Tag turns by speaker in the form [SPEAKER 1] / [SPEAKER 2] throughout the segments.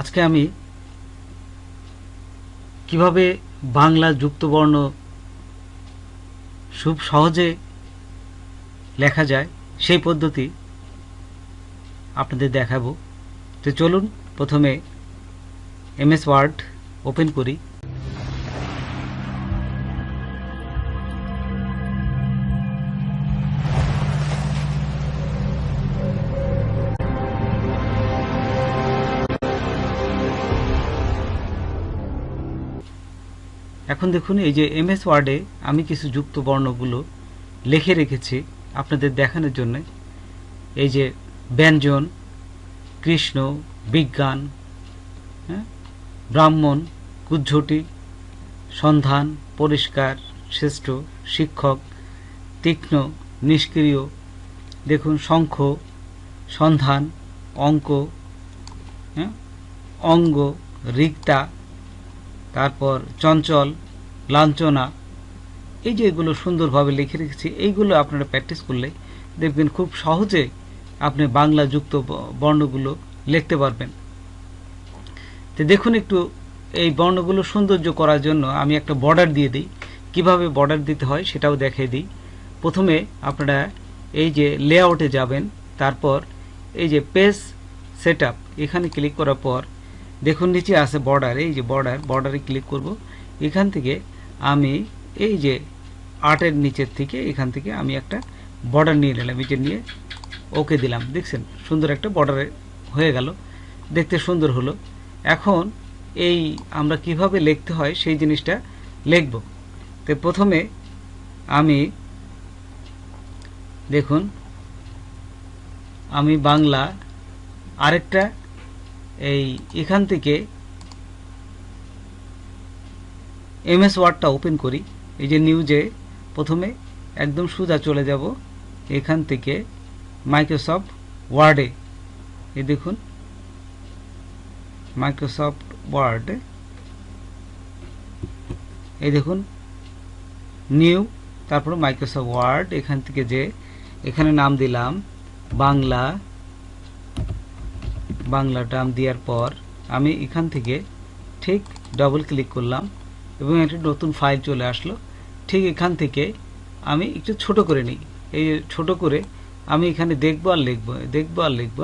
[SPEAKER 1] আজকে আমি কীভাবে বাংলা যুক্তবর্ণ খুব সহজে লেখা যায় সেই পদ্ধতি আপনাদের দেখাবো। তো চলুন, প্রথমে এমএস ওয়ার্ড ওপেন করি। এখন দেখুন, এই যে এমএস ওয়ার্ডে আমি কিছু যুক্ত বর্ণগুলো লিখে রেখেছি আপনাদের দেখানোর জন্য। এই যে ব্যঞ্জন, কৃষ্ণ, বিজ্ঞান হ্যাঁ? ব্রাহ্মণ, কুজ্ঝটি, সন্ধান, পরিষ্কার, শ্রেষ্ঠ, শিক্ষক, তীক্ষ্ণ, নিষ্ক্রিয়, দেখুন, শঙ্খ, সন্ধান, অঙ্ক হ্যাঁ? অঙ্গ, রিক্তা তারপর চঞ্চল, লাঞ্ছনা, এই যে এগুলো সুন্দরভাবে লিখে রেখেছি, এইগুলো আপনারা প্র্যাকটিস করলে দেখবেন খুব সহজে আপনি বাংলা যুক্ত বর্ণগুলো লিখতে পারবেন। তো দেখুন একটু, এই বর্ণগুলো সৌন্দর্য করার জন্য আমি একটা বর্ডার দিয়ে দিই। কীভাবে বর্ডার দিতে হয় সেটাও দেখিয়ে দিই। প্রথমে আপনারা এই যে লেআউটে যাবেন, তারপর এই যে পেজ সেট এখানে ক্লিক করার পর দেখুন, নিচে আছে বর্ডার এই যে বর্ডার বর্ডারে ক্লিক করব। এখান থেকে আমি এই যে আর্টের নিচের থেকে, এখান থেকে আমি একটা বর্ডার নিয়ে নিলাম, এই যে নিয়ে ওকে দিলাম, দেখছেন? সুন্দর একটা বর্ডারে হয়ে গেল, দেখতে সুন্দর হলো। এখন এই আমরা কীভাবে লিখতে হয় সেই জিনিসটা লিখব। তো প্রথমে আমি দেখুন, আমি বাংলা আরেকটা এই এখান থেকে এমএস ওয়ার্ডটা ওপেন করি। এই যে নিউজে প্রথমে একদম সোজা চলে যাব এখান থেকে মাইক্রোসফট ওয়ার্ডে। এই দেখুন, মাইক্রোসফট ওয়ার্ড। এই দেখুন, নিউ, তারপর মাইক্রোসফট ওয়ার্ড। এখান থেকে যে এখানে নাম দিলাম, বাংলা বাংলা টার্ম দেওয়ার পর আমি এখান থেকে ঠিক ডবল ক্লিক করলাম এবং একটা নতুন ফাইল চলে আসলো। ঠিক এখান থেকে আমি একটু ছোট করে নিই। এই ছোট করে আমি এখানে দেখব আর লিখব, দেখব আর লিখব।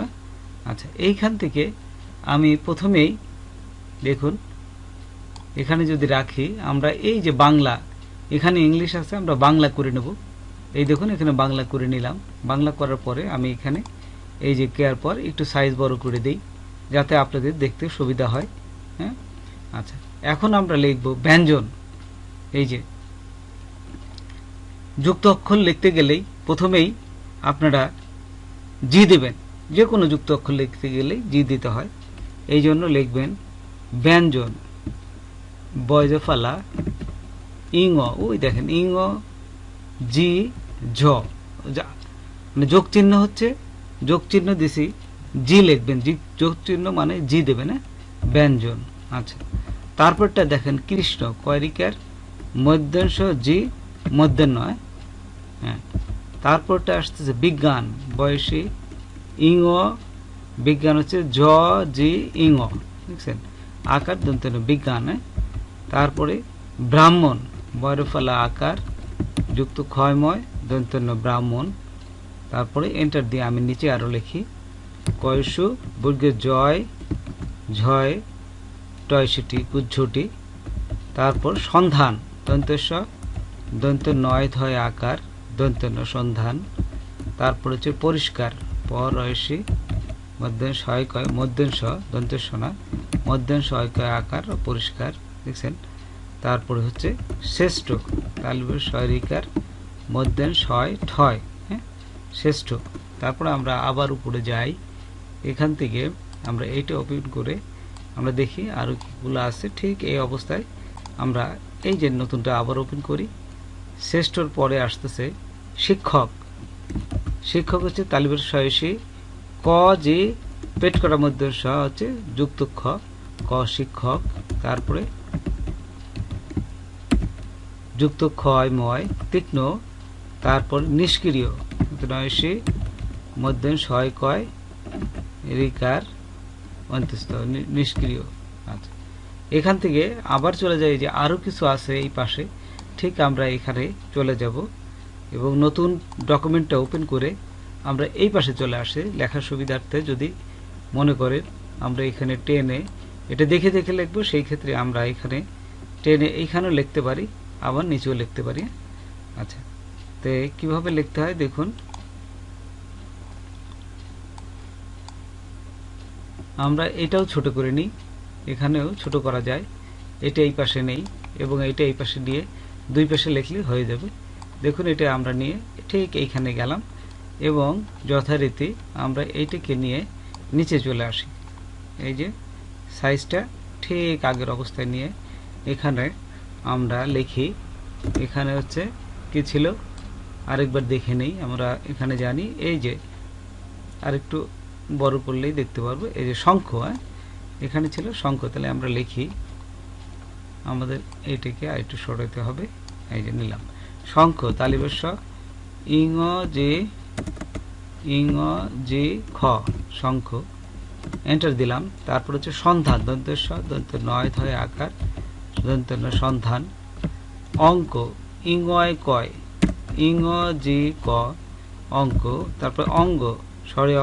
[SPEAKER 1] আচ্ছা এইখান থেকে আমি প্রথমেই দেখুন, এখানে যদি রাখি, আমরা এই যে বাংলা, এখানে ইংলিশ আছে, আমরা বাংলা করে নেব। এই দেখুন, এখানে বাংলা করে নিলাম। বাংলা করার পরে আমি এখানে এই যে কেয়ার পর একটু সাইজ বড় করে দেই, যাতে আপনাদের দেখতে সুবিধা হয় হ্যাঁ? আচ্ছা এখন আমরা লিখব ব্যঞ্জন। এই যে, যুক্ত অক্ষর লিখতে গেলেই প্রথমেই আপনারা জি দেবেন। যে কোনো যুক্ত অক্ষর লিখতে গেলেই জি দিতে হয়। এই জন্য লিখবেন ব্যঞ্জন, বয়জফালা ইং ওই দেখেন ইং জি, ঝ। মানে যোগ চিহ্ন হচ্ছে যোগ চিহ্ন দিছি, জি লিখবেন, জি যোগ চিহ্ন মানে জি দেবেন হ্যাঁ ব্যঞ্জন আচ্ছা তারপরটা দেখেন, কৃষ্ণ, কয়রিকার মধ্যাংশ জি মধ্যাহ্ন হ্যাঁ? হ্যাঁ তারপরটা আসতেছে বিজ্ঞান, বয়সী ইং বিজ্ঞান হচ্ছে জ, জি ইং দেখছেন আকার দন্তন্য বিজ্ঞান হ্যাঁ? তারপরে ব্রাহ্মণ, বয়রফলা আকার, যুক্ত ক্ষয়ময় দন্তন্য ব্রাহ্মণ তারপরে এন্টার দিয়ে আমি নিচে আরও লিখি। কয়সু, বর্গে জয়, ঝয়, টয়সিটি, কুজ্ঝটি। তারপর সন্ধান দন্তেশ দন্ত নয় ধয় আকার দন্তন্য সন্ধান। তারপর হচ্ছে পরিষ্কার পর রয়সী মধ্যাংশ হয় কয় মধ্যাংশ দন্তেশ না মধ্যাংশ হয় কয় আকার, পরিষ্কার, দেখছেন? তারপরে হচ্ছে শ্রেষ্ঠ তালবের শয়রিকার মধ্যাংশ হয় ঠয়। শ্রেষ্ঠ। তারপরে আমরা আবার উপরে যাই। এখান থেকে আমরা এইটা ওপেন করে আমরা দেখি আরও কীগুলো আছে। ঠিক এই অবস্থায় আমরা এই যে নতুনটা আবার ওপেন করি। শ্রেষ্ঠর পরে আসতেছে শিক্ষক। শিক্ষক হচ্ছে তালিবের সয়সী ক যে পেট করার মধ্যে স হচ্ছে যুক্ত খ। ক শিক্ষক, তারপরে যুক্ত ক্ষয়, ময়, তীক্ষ্ণ তারপর নিষ্ক্রিয়। নয়সী মধ্যে ছয় কয়, রিকার অন্তস্থ নিষ্ক্রিয় আচ্ছা এখান থেকে আবার চলে যাই যে আরও কিছু আছে এই পাশে। ঠিক আমরা এখানে চলে যাব এবং নতুন ডকুমেন্টটা ওপেন করে আমরা এই পাশে চলে আসে। লেখার সুবিধার্থে যদি মনে করেন আমরা এখানে টেনে, এটা দেখে দেখে লিখব, সেই ক্ষেত্রে আমরা এখানে টেনে এইখানেও লিখতে পারি, আবার নিচেও লিখতে পারি। আচ্ছা। তো কীভাবে লিখতে হয় দেখুন। আমরা এটাও ছোট করে নিই, এখানেও ছোট করা যায়। এটা এই পাশে নেই এবং এটা এই পাশে নিয়ে দুই পাশে লিখলে হয়ে যাবে। দেখুন এটা আমরা নিয়ে ঠিক এইখানে গেলাম এবং যথারীতি আমরা এইটাকে নিয়ে নিচে চলে আসি। এই যে সাইজটা ঠিক আগের অবস্থায় নিয়ে এখানে আমরা লিখি, এখানে হচ্ছে কি ছিল? আরেকবার দেখে নেই, আমরা এখানে জানি, এই যে আরেকটু বড় করলেই দেখতে পারব, এই যে শঙ্খ হ্যাঁ? এখানে ছিল শঙ্খ, তাহলে আমরা লিখি, আমাদের এইটাকে আরেকটু সরাইতে হবে, এই যে নিলাম। শঙ্খ তালিবেশ ইং যে ইং যে খ, শঙ্খ এন্টার দিলাম, তারপর হচ্ছে সন্ধান দন্তেশ দন্ত নয় থয় আকার, দন্ত সন্ধান, অঙ্ক ইংয় কয় ইং জি ক অঙ্ক, তারপর অঙ্গ, সরে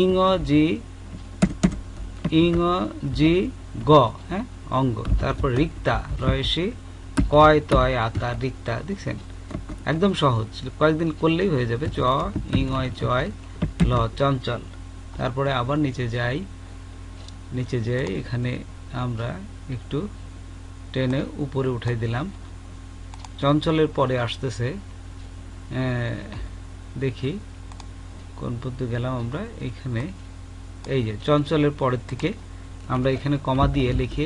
[SPEAKER 1] ইং জি ইং জি গ হ্যাঁ অঙ্গ, তারপর রিক্তা রয়েসি কয় তয় আকার রিক্তা, দেখছেন? একদম সহজ, কয়েকদিন করলেই হয়ে যাবে, চ, ইংয়, চয়, ল, চঞ্চল। তারপরে আবার নিচে যাই নিচে যাই এখানে আমরা একটু টেনে উপরে উঠাই দিলাম। চঞ্চলের পরে আসতেছে দেখি কোন পর্যন্ত গেলাম আমরা এখানে এই যে চঞ্চলের পরের থেকে আমরা এখানে কমা দিয়ে লিখি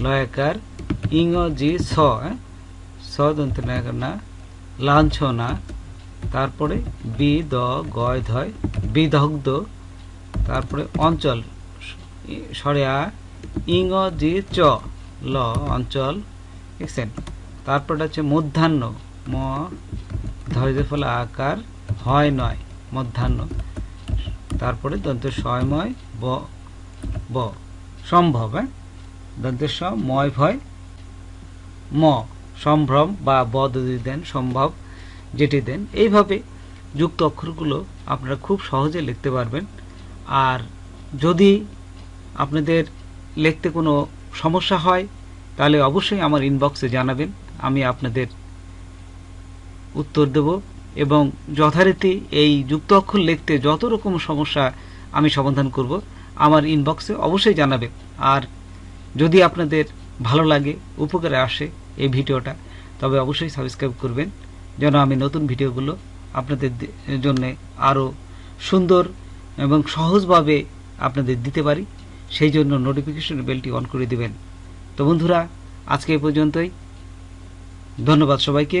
[SPEAKER 1] লয়াকার ইংজি স? স দন্ত নায়কার না, লাঞ্ছনা, তারপরে বি দ গয় ধয় বিদগ্ধ, তারপরে অঞ্চল সরেয়া ইংজি চ, ল, অঞ্চল দেখছেন তারপরে হচ্ছে মধ্যাহ্ন, ম ধৈর্য ফলে আকার হয় নয়, মধ্যাহ্ন। তারপরে দন্ত স্বয়ময় ব ব। সম্ভব হ্যাঁ? দন্তের ময় ভয়। ম, সম্ভ্রম বা ব যদি দেন, সম্ভব যেটি দেন। এইভাবে যুক্ত অক্ষরগুলো আপনারা খুব সহজে লিখতে পারবেন। আর যদি আপনাদের লিখতে কোনো সমস্যা হয়, তাহলে অবশ্যই আমার ইনবক্সে জানাবেন। আমি আপনাদের উত্তর দেব এবং যথারীতি এই যুক্ত অক্ষর লিখতে যত রকম সমস্যা আমি সমাধান করব, আমার ইনবক্সে অবশ্যই জানাবেন আর যদি আপনাদের ভালো লাগে, উপকারে আসে এই ভিডিওটা, তবে অবশ্যই সাবস্ক্রাইব করবেন, যেন আমি নতুন ভিডিওগুলো আপনাদের জন্য আরও সুন্দর এবং সহজভাবে আপনাদের দিতে পারি। সেই জন্য নোটিফিকেশন বেলটি অন করে দিবেন। তো বন্ধুরা, আজকে এই পর্যন্তই। ধন্যবাদ সবাইকে।